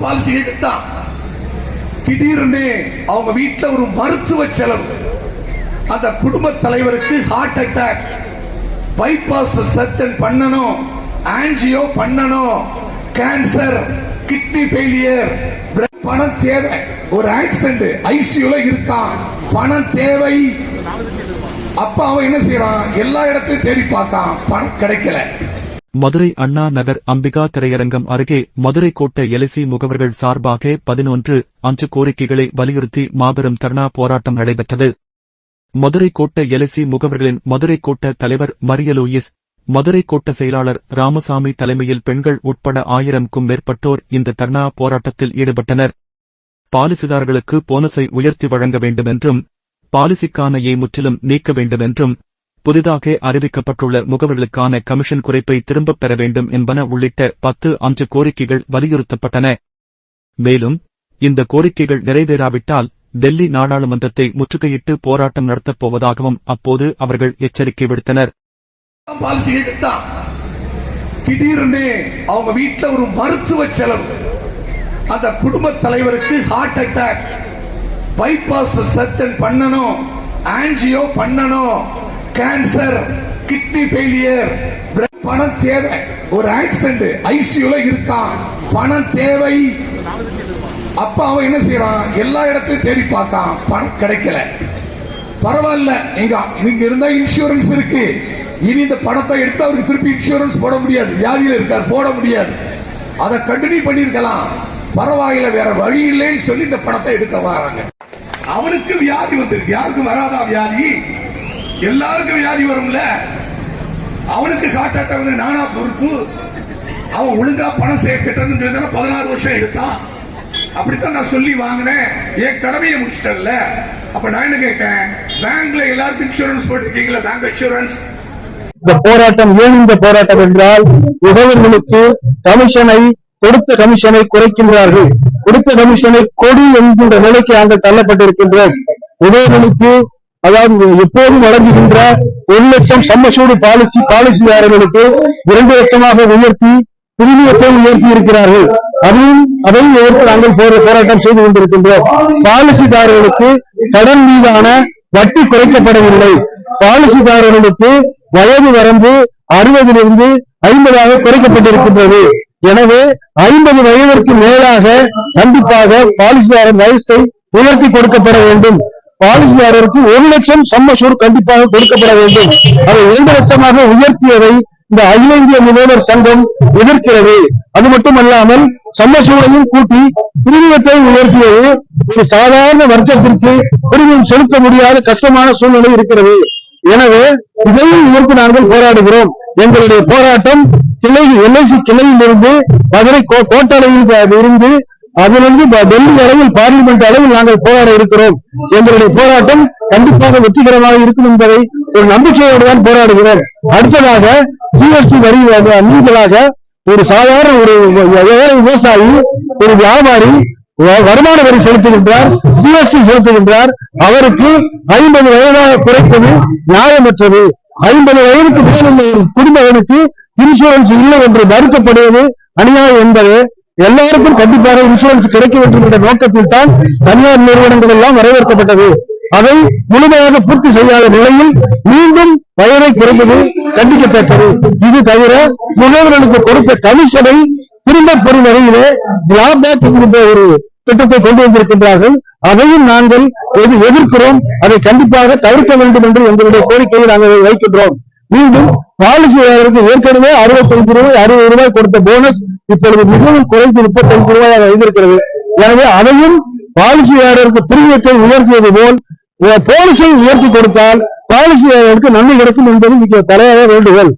Policy எடுத்தான் திடீர்னு அவங்க வீட்டில் ஒரு மருத்துவ செலவு. அந்த குடும்ப தலைவருக்கு ஹார்ட் அட்டாக் பைபாஸ் சர்ஜன் பண்ணணும். ஆன்ஜியோ பண்ணணும். கேன்சர் கிட்னி ஃபெயிலியர் பணம் தேவை. ஒரு ஆக்சிடென்ட் ஐசியூல இருக்கான் பணம் தேவை. அப்ப அவன் என்ன செய்யறான்? எல்லா இடத்தையும் தேடி பார்த்தான் பணம் கிடைக்கல. மதுரை அண்ணா நகர் அம்பிகா திரையரங்கம் அருகே மதுரை கோட்ட எலிசி முகவர்கள் சார்பாக பதினொன்று அஞ்சு கோரிக்கைகளை வலியுறுத்தி மாபெரும் தர்ணா போராட்டம் நடைபெற்றது. மதுரை கோட்ட எலிசி முகவர்களின் மதுரை கோட்ட தலைவர் மரியலூயிஸ் மதுரை கோட்ட செயலாளர் ராமசாமி தலைமையில் பெண்கள் உட்பட ஆயிரம்க்கும் மேற்பட்டோர் இந்த தர்ணா போராட்டத்தில் ஈடுபட்டனர். பாலிசிதாரர்களுக்கு போனஸை உயர்த்தி வழங்க வேண்டுமென்றும் பாலிசிக்கான ஏ முற்றிலும் நீக்க வேண்டுமென்றும் புதிதாக அறிவிக்கப்பட்டுள்ள முகவர்களுக்கான கமிஷன் குறைப்பை திரும்பப் பெற வேண்டும் என்பன உள்ளிட்ட பத்து அஞ்சு கோரிக்கைகள் வலியுறுத்தப்பட்டன. மேலும் இந்த கோரிக்கைகள் நிறைவேறாவிட்டால் டெல்லி நாடாளுமன்றத்தை முற்றுகையிட்டு போராட்டம் நடத்தப் போவதாகவும் அப்போது அவர்கள் எச்சரிக்கை விடுத்தனர். திடீர்னு அவங்க வீட்டுல ஒரு மருத்துவ செலவு. அந்த குடும்ப தலைவருக்கு ஹார்ட் அட்டாக் பைபாஸ் சர்ஜன் பண்ணணும். ஆன்ஜியோ பண்ணணும். கேன்சர் கிட்னி ஃபெயிலியர் பணம் தேவை. ஒரு ஆக்சிடென்ட் ஐசியூல இருக்கான் பணம் தேவை. அப்ப அவன் என்ன செய்யறான் எல்லா இடத்தையும் தேடி பார்த்தான். பணம் கிடைக்கல. பரவாயில்ல. நீங்க இங்க இருந்தா இன்சூரன்ஸ் இருக்கு. இனி இந்த பணத்தை எடுத்து அவருக்கு திருப்பி இன்சூரன்ஸ் போட முடியாது. வியாதியில இருக்கார் போட முடியாது. அதை கண்டினியூ பண்ணியிருக்கலாம். பரவாயில்ல வேற வழி இல்லைன்னு சொல்லி இந்த பணத்தை எடுக்க வராங்க. அவனுக்கு வியாதி வந்திருக்கு. யாருக்கு வராதா வியாதி? எல்லாருக்கும் வியாதி வரும்ல? அவனுக்கு காட்டாட்ட வந்து நானா பொறுப்பு. அவன் ஒழுங்கா பணம் சேர்க்கட்டன்னு பதினாறு வருஷம் எடுத்தான். அப்படித்தான் நான் சொல்லி வாங்கினேன். என் கடமையை முடிச்சிட்டேன்ல. அப்ப நான் என்ன கேட்கேன் பேங்க்ல எல்லாருக்கும் இன்சூரன்ஸ் போட்டிருக்கீங்களா பேங்க் இன்சூரன்ஸ் இந்த போராட்டம் ஏன் இந்த போராட்டம் என்றால் முகவர்களுக்கு கமிஷனை கொடுத்த கமிஷனை குறைக்கின்றார்கள். கொடுத்த கமிஷனை கொடி என்கின்ற நிலைக்கு நாங்கள் தள்ளப்பட்டிருக்கின்றோம். முகவர்களுக்கு அதாவது எப்போதும் வழங்குகின்ற ஒரு லட்சம் சம்மசூடு பாலிசி பாலிசிதாரர்களுக்கு இரண்டு லட்சமாக உயர்த்தி பிரீமியத்தை உயர்த்தி இருக்கிறார்கள். அதையும் அதையும் எதிர்த்து நாங்கள் போராட்டம் செய்து கொண்டிருக்கின்றோம். பாலிசிதாரர்களுக்கு கடன் மீதான வட்டி குறைக்கப்படவில்லை. பாலிசிதாரர்களுக்கு வயது வரம்பு அறுபதிலிருந்து ஐம்பதாக குறைக்கப்பட்டிருக்கின்றது. எனவே ஐம்பது வயதிற்கு மேலாக கண்டிப்பாக பாலிசிதாரர் வயசை உயர்த்தி கொடுக்கப்பட வேண்டும். பாலிசிதாரருக்கு ஒரு லட்சம் சம்மசூர் கண்டிப்பாக கொடுக்கப்பட வேண்டும். அதை இரண்டு லட்சமாக உயர்த்தியதை இந்த அகில இந்திய முதல்வர் சங்கம் எதிர்க்கிறது. அது மட்டுமல்லாமல் சம்மசூரையும் கூட்டி பிரிவினத்தை உயர்த்தியது. சாதாரண வர்க்கத்திற்கு பிரிவினம் செலுத்த முடியாத கஷ்டமான சூழ்நிலை இருக்கிறது. எனவே இதையும் எதிர்த்து நாங்கள் போராடுகிறோம். எங்களுடைய போராட்டம் கிளை எல்ஐசி கிளையில் இருந்து மதுரை கோ- இருந்து அதிலிருந்து டெல்லி அளவில் பார்லிமெண்ட் அளவில் நாங்கள் போராட இருக்கிறோம். எங்களுடைய போராட்டம் கண்டிப்பாக வெற்றிகரமாக இருக்கும் என்பதை ஒரு நம்பிக்கையோடு தான் போராடுகிறோம். அடுத்ததாக ஜிஎஸ்டி வரி நீங்களாக ஒரு சாதாரண ஒரு விவசாயி ஒரு வியாபாரி வருமான வரி செலுத்துகின்றார் ஜிஎஸ்டி செலுத்துகின்றார். அவருக்கு ஐம்பது வயதாக குறைப்பது நியாயமற்றது. ஐம்பது வயதுக்கு மேலுள்ள ஒரு குடும்பங்களுக்கு இன்சூரன்ஸ் இல்லை என்று மறுக்கப்படுவது அநியாயம் என்பது எல்லாருக்கும் கண்டிப்பாக இன்சூரன்ஸ் கிடைக்க வேண்டும் என்ற நோக்கத்தில் தான் தனியார் நிறுவனங்கள் எல்லாம் வரவேற்கப்பட்டது. அதை முழுமையாக பூர்த்தி செய்யாத நிலையில் மீண்டும் வயதை குறைந்தது கண்டிக்கத்தக்கது. இது தவிர முகவர்களுக்கு கொடுத்த கமிஷனை திரும்ப பெறும் வகையிலே லாபேக் என்கின்ற ஒரு திட்டத்தை கொண்டு வந்திருக்கின்றார்கள். அதையும் நாங்கள் எது- எதிர்க்கிறோம் அதை கண்டிப்பாக தவிர்க்க வேண்டும் என்று எங்களுடைய கோரிக்கையை நாங்கள் வைக்கின்றோம். மீண்டும் பாலிசியாளருக்கு ஏற்கனவே அறுபத்தைந்து ரூபாய் அறுபது ரூபாய் கொடுத்த போனஸ் இப்பொழுது மிகவும் குறைந்து முப்பத்தைந்து ரூபாயாக வைத்திருக்கிறது எனவே அதையும் பாலிசியாளருக்கு பிரிவியத்தை உயர்த்தியது போல் போலீஸை உயர்த்தி கொடுத்தால் பாலிசியாளருக்கு நன்மை கிடைக்கும் என்பது மிக தலையாக வேண்டுகோள்.